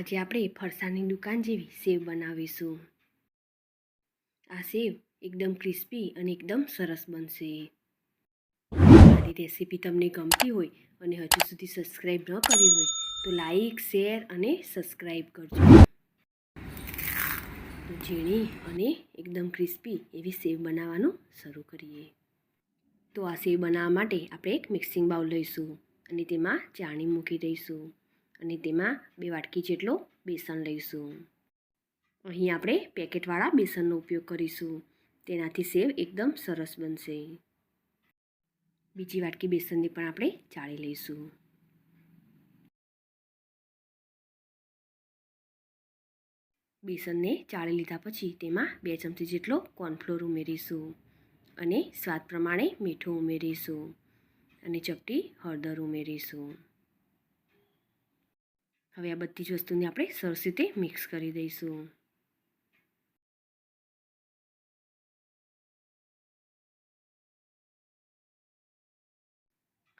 આજે આપણે ફરસાણની દુકાન જેવી સેવ બનાવીશું. આ સેવ એકદમ ક્રિસ્પી અને એકદમ સરસ બનશે. મારી રેસીપી તમને ગમતી હોય અને હજુ સુધી સબસ્ક્રાઈબ ન કરી હોય તો લાઈક, શેર અને સબસ્ક્રાઈબ કરજો. તો ઝીણી અને એકદમ ક્રિસ્પી એવી સેવ બનાવવાનું શરૂ કરીએ. તો આ સેવ બનાવવા માટે આપણે એક મિક્સિંગ બાઉલ લઈશું અને તેમાં ચાણી મૂકી દઈશું. અને તેમાં બે વાટકી જેટલો બેસન લઈશું. અહીં આપણે પેકેટવાળા બેસનનો ઉપયોગ કરીશું. તેનાથી સેવ એકદમ સરસ બનશે. બીજી વાટકી બેસનને પણ આપણે ચાળી લઈશું. બેસનને ચાળી લીધા પછી તેમાં બે ચમચી જેટલો કોર્નફ્લોર ઉમેરીશું અને સ્વાદ પ્રમાણે મીઠું ઉમેરીશું અને ચપટી હળદર ઉમેરીશું. હવે આ બધી જ વસ્તુને આપણે સરસ રીતે મિક્સ કરી દઈશું.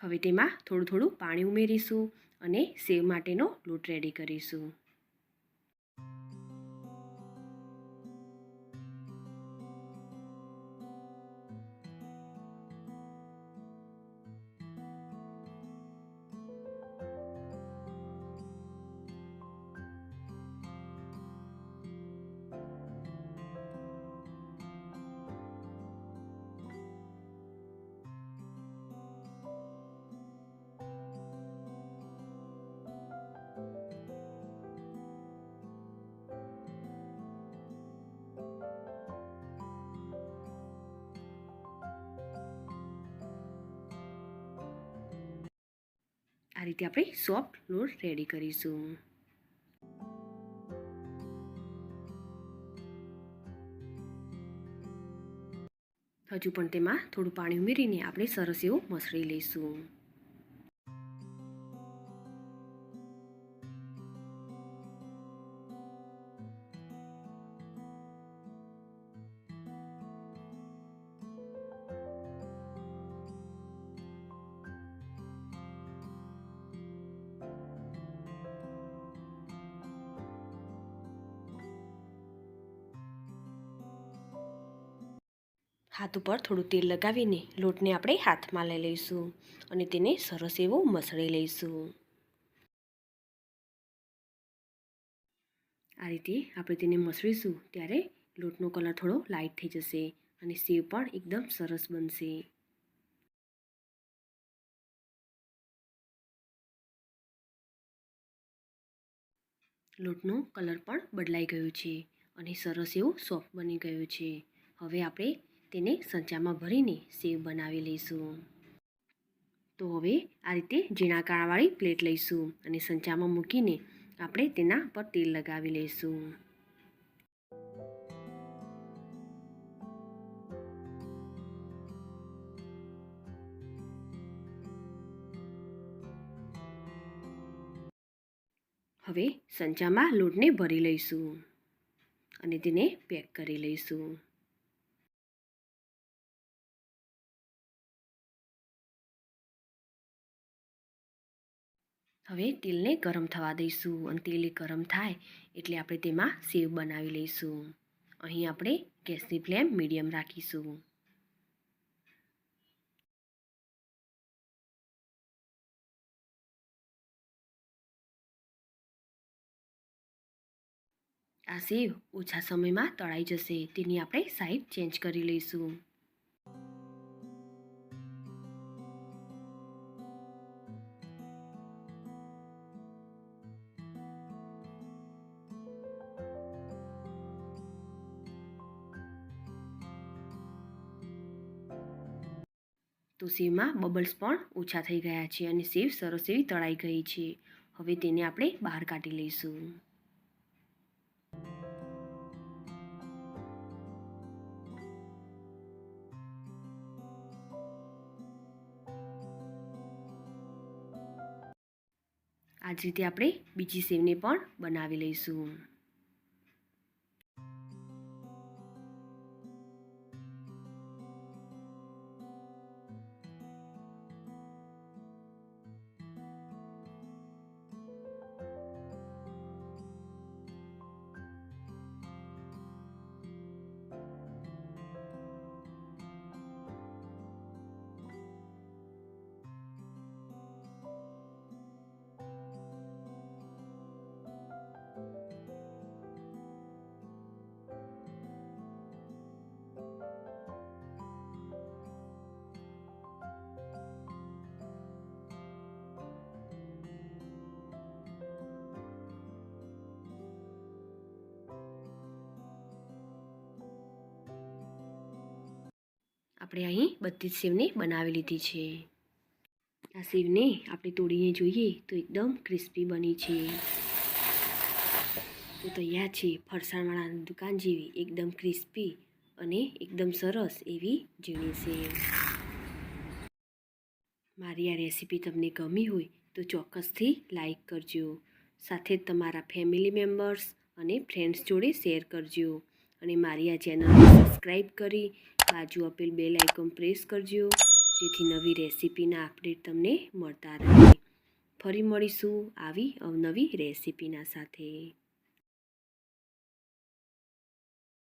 હવે તેમાં થોડું થોડું પાણી ઉમેરીશું અને સેવ માટેનો લોટ રેડી કરીશું. આ રીતે આપણે સોફ્ટ લોટ રેડી કરીશું. હજુ પણ તેમાં થોડું પાણી ઉમેરીને આપણે સરસ એવું મસળી લઈશું. હાથ ઉપર થોડું તેલ લગાવીને લોટને આપણે હાથમાં લઈ લઈશું અને તેને સરસ એવો મસળી લઈશું. આ રીતે આપણે તેને મસળીશું ત્યારે લોટનો કલર થોડો લાઇટ થઈ જશે અને સેવ પણ એકદમ સરસ બનશે. લોટનો કલર પણ બદલાઈ ગયો છે અને સરસ એવું સોફ્ટ બની ગયું છે. હવે આપણે તેને સંચામાં ભરીને સેવ બનાવી લઈશું. તો હવે આ રીતે ઝીણા કાળાવાળી પ્લેટ લઈશું અને સંચામાં મૂકીને આપણે તેના પર તેલ લગાવી લઈશું. હવે સંચામાં લોટને ભરી લઈશું અને તેને પેક કરી લઈશું. હવે તેલને ગરમ થવા દઈશું અને તેલ ગરમ થાય એટલે આપણે તેમાં સેવ બનાવી લઈશું. અહીં આપણે ગેસની ફ્લેમ મીડિયમ રાખીશું. આ સેવ ઓછા સમયમાં તળાઈ જશે, તેની આપણે સાઈડ ચેન્જ કરી લઈશું. તો સેવમાં બબલ્સ પણ ઓછા થઈ ગયા છે અને સેવ સરસ એવી તળાઈ ગઈ છે. હવે તેને આપણે બહાર કાઢી લઈશું. આ જ રીતે આપણે બીજી સેવને પણ બનાવી લઈશું. આપણે અહીં બધી જ સેવને બનાવી લીધી છે. આ સેવને આપણે તોડીને જોઈએ તો એકદમ ક્રિસ્પી બની છે. તો તૈયાર છે ફરસાણવાળાની દુકાન જેવી, એકદમ ક્રિસ્પી અને એકદમ સરસ એવી ઝીણી સેવ મારી આ રેસીપી તમને ગમી હોય તો ચોક્કસથી લાઈક કરજો. સાથે તમારા ફેમિલી મેમ્બર્સ અને ફ્રેન્ડ્સ જોડે શેર કરજો. અને મારી આ ચેનલને સબસ્ક્રાઈબ કરી બાજુ આપેલ બેલ આઇકોન પ્રેસ કરજો, જેથી નવી રેસીપીના અપડેટ તમને મળતા રહે. ફરી મળીશું આવી અવનવી રેસીપીના સાથે.